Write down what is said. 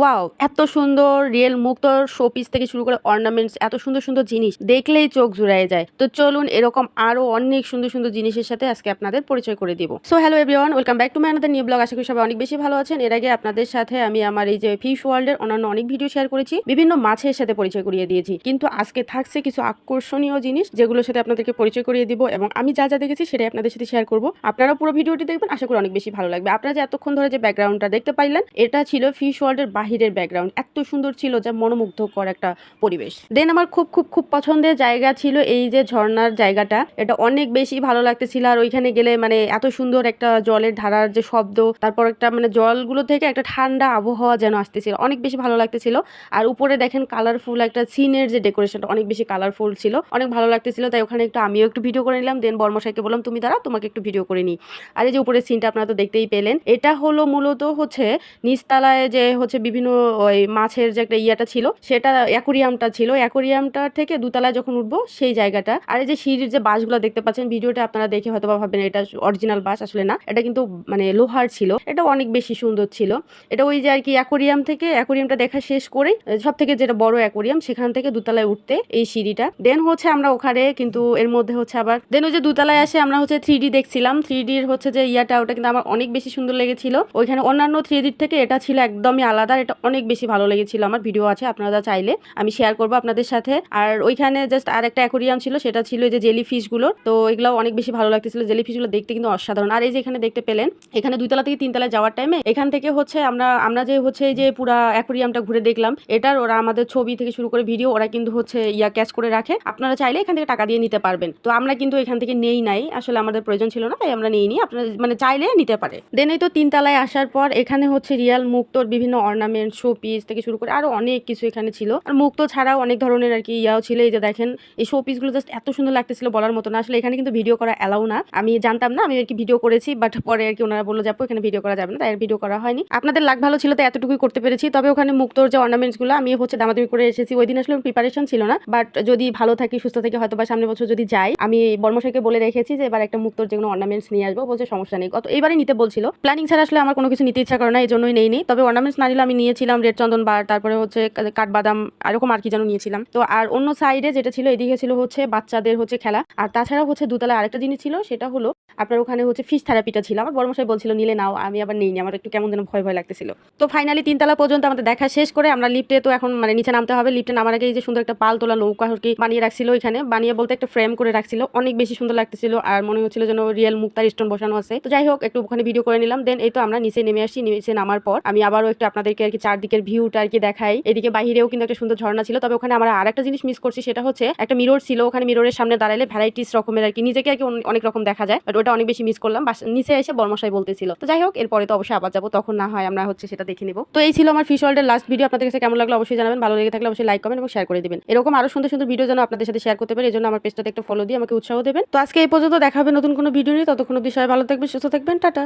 Wow এত সুন্দর real মুক্ত শোপিস থেকে শুরু করে অর্নামেন্টস এত সুন্দর সুন্দর জিনিস দেখলেই চোখ জুড়ায় যায়। তো চলুন এরকম আরও অনেক সুন্দর সুন্দর জিনিসের সাথে আজকে আপনাদের পরিচয় করে দিব। So hello everyone welcome back to my another new blog আশা করি সবাই অনেক বেশি ভালো আছেন। এর আগে আপনাদের সাথে আমি আমার এই যে ফিশ ওয়ার্ল্ডের অন্যান্য অনেক ভিডিও শেয়ার করেছি। বিভিন্ন মাছের সাথে পরিচয় করিয়ে দিয়েছি। কিন্তু আজকে থাকছে কিছু আকর্ষণীয় জিনিস যেগুলোর সাথে আপনাদেরকে পরিচয় করিয়ে দিব এবং আমি যা যা দেখেছি সেটাই আপনাদের সাথে শেয়ার করব। আপনারা পুরো ভিডিওটি দেখবেন। আশা করি অনেক বেশি ভালো লাগবে। আপনারা যে এতক্ষণ ধরে যে ব্যাকগ্রাউন্ডটা দেখতে পাইলেন, এটা ছিল ফিশ ওয়ার্ল্ডের বাহিরের ব্যাকগ্রাউন্ড এত সুন্দর ছিল যা মনোমুগ্ধকর একটা পরিবেশ। দেন আমার খুব খুব খুব পছন্দের জায়গা ছিল এই যে ঝর্ণার জায়গাটা। এটা অনেক বেশি ভালো লাগতেছিল আর ওইখানে গেলে মানে এত সুন্দর একটা জলের ধারার যে শব্দ, তারপর একটা মানে জলগুলো থেকে একটা ঠান্ডা আবহাওয়া যেন আসতেছিল। অনেক বেশি ভালো লাগতেছিল। আর উপরে দেখেন কালারফুল একটা সিনের যে ডেকোরেশনটা অনেক বেশি কালারফুল ছিল। অনেক ভালো লাগতেছিল, তাই ওখানে একটু আমিও একটু ভিডিও করে নিলাম। দেন বর্মশাইকে বললাম, তুমি দাঁড়া তোমাকে একটু ভিডিও করে নিই। আর এই যে উপরের সিনটা আপনারা তো দেখতেই পেলেন। এটা হলো মূলত হচ্ছে নিচতলায় যে হচ্ছে বিভিন্ন ওই মাছের যে একটা ইয়াটা ছিল, সেটা অ্যাকোরিয়ামটা ছিল। অ্যাকোরিয়ামটার থেকে দুতলায় যখন উঠবো, সেই জায়গাটা। আর এই যে সিঁড়ির যে বাসগুলো দেখতে পাচ্ছেন, ভিডিওটা আপনারা দেখে হয়তো বা ভাববেন এটা অরিজিনাল বাস আসলে না। এটা কিন্তু মানে লোহার ছিল। এটা অনেক বেশি সুন্দর ছিল। এটা ওই যে আর কি অ্যাকোরিয়াম থেকে, অ্যাকোরিয়ামটা দেখা শেষ করে সব থেকে যেটা বড় অ্যাকোরিয়াম, সেখান থেকে দুতলায় উঠতে এই সিঁড়িটা। দেন হচ্ছে আমরা ওখানে, কিন্তু এর মধ্যে হচ্ছে আবার দেন ওই যে দুতলায় আসে আমরা হচ্ছে থ্রি দেখছিলাম। থ্রি ডির হচ্ছে যে ইয়াটা, ওটা কিন্তু আমার অনেক বেশি সুন্দর লেগেছিল। ওইখানে অন্যান্য থ্রি থেকে এটা ছিল একদমই আলাদা। এটা অনেক বেশি ভালো লেগেছিল, আমার ভিডিও আছে, আপনারা চাইলে আমি শেয়ার করব আপনাদের সাথে। আর ওইখানে জাস্ট আর একটা অ্যাকোরিয়াম ছিল, সেটা ছিল যে জেলি ফিশগুলো তো এগুলো অনেক বেশি ভালো লাগতেছিল। জেলি ফিশগুলো দেখতে কিন্তু অসাধারণ। আর এই যে এখানে দেখতে পেলেন, এখানে দুইতলা থেকে তিনতলায় যাওয়ার টাইমে এখান থেকে হচ্ছে আমরা আমরা যে হচ্ছে যে পুরা অ্যাকোরিয়ামটা ঘুরে দেখলাম, এটার ওরা আমাদের ছবি থেকে শুরু করে ভিডিও ওরা কিন্তু হচ্ছে ইয়া ক্যাচ করে রাখে। আপনারা চাইলে এখান থেকে টাকা দিয়ে নিতে পারবেন। তো আমরা কিন্তু এখান থেকে নেই নাই, আসলে আমাদের প্রয়োজন ছিল না, তাই আমরা নেইনি। আপনারা মানে চাইলে নিতে পারে। দেন এই তো তিনতলায় আসার পর, এখানে হচ্ছে রিয়াল মুক্তোর বিভিন্ন অর্নামেন্ট শো পিস থেকে শুরু করে আরও অনেক কিছু এখানে ছিল। আর মুক্ত ছাড়াও অনেক ধরনের আর কি ইয়াও ছিল, এই যে দেখেন, এই শো পিসগুলো জাস্ট এত সুন্দর লাগতেছিল বলার মতো না। আসলে এখানে কিন্তু ভিডিও করা অ্যালাউ না। আমি জানতাম না, আমি আর কি ভিডিও করেছি বাট পরে আর কি ওনারা বলল যাব এখানে ভিডিও করা যাবে না। তাই ভিডিও করা হয়নি। আপনাদের লাগ ভালো ছিল তো এতটুকুই করতে পেরেছি। তবে ওখানে মুক্তোর যে অর্নামেন্টসগুলো আমি হচ্ছে দামাদামি করে এসেছি। ওই দিন আসলে প্রিপারেশন ছিল না বাট যদি ভালো থাকি, সুস্থ থাকি, হয়তো বা সামনে বছর যদি যাই, আমি বর্মশাইকে বলে রেখেছি যে, এবার একটা মুক্তর যে কোনো অর্নামেন্টস নিয়ে আসব। বলছে, সমস্যা নেই। গত এবারে নিতে বলছিল। প্ল্যানিং ছাড়া আসলে আমার কোনো কিছু নিতে ইচ্ছা করে না, এই জন্যই নেই তবে অর্নামেন্টস না নিলে আমি নিয়েছিলাম রেড চন্দন বার তারপরে হচ্ছে কাঠবাদাম এরকম আর কি যেন নিয়েছিলাম। তো আর অন্য সাইডে যেটা ছিল, এদিকে ছিল হচ্ছে বাচ্চাদের হচ্ছে খেলা। আর তাছাড়াও হচ্ছে দুতলা আরেকটা জিনিস ছিল, সেটা হলো আপনার ওখানে হচ্ছে ফিশ থেরাপিটা ছিল। আমার বড়মশাই বলছিল, নিলে নাও, আমি আবার নেইনি। আমার একটু কেমন যেন ভয় ভয় লাগতেছিল। তো ফাইনালি তিনতলা পর্যন্ত আমাদের দেখা শেষ করে আমরা লিফটে তো এখন মানে নিচে নামতে হবে। লিফটে নামার আগে এই যে সুন্দর একটা পাল তোলা নৌকা কি বানিয়ে রাখছিল ওইখানে। বানিয়ে বলতে একটা ফ্রেম করে রাখছিল। অনেক বেশি সুন্দর লাগতেছিল আর মনে হচ্ছিল যেন রিয়েল মুক্তার স্টোন বসানো আছে। তো যাই হোক, একটু ওখানে ভিডিও করে নিলাম। দেন এই তো আমরা নিচে নেমে আসি। নিচে নামার পর আমি আবারও একটু আপনাদেরকে কি চারদিকের ভিউটা আর কি দেখাই। এদিকে বাহিরেও কিন্তু একটা সুন্দর ঝর্ণা ছিল, তবে ওখানে আমরা আর একটা জিনিস মিস করছি, সেটা হচ্ছে একটা মিরর ছিল, ওখানে মিররের সামনে দাঁড়ালে ভ্যারাইটিস রকমের আর কি নিজেকে আর কি অনেক রকম দেখা যায় বাট ওটা অনেক বেশি মিস করলাম। নিচে এসে বর্মশাই বলতেছিল। তো যাই হোক, এরপরে তো অবশ্যই আবার যাব, তখন না হয় আমরা হচ্ছে সেটা দেখে নিবো। তো এই ছিল আমার ফিশ ওয়ার্ল্ডের লাস্ট ভিডিও আপনাদের কাছে কেমন লাগল অবশ্যই জানাবেন, ভালো লেগে থাকলে অবশ্যই লাইক কমেন্ট এবং শেয়ার করে দিবেন। এরকম আরও সুন্দর সুন্দর ভিডিও যেন আপনাদের সাথে শেয়ার করতে পারি এই জন্য আমার পেজটাতে একটা ফলো দিয়ে আমাকে উৎসাহ দেবেন। তো আজকে এই পর্যন্ত দেখা হবে নতুন কোনো ভিডিও নিয়ে, ততক্ষণ অব্দি সবাই ভালো থাকবেন, সুস্থ থাকবেন, টাটা।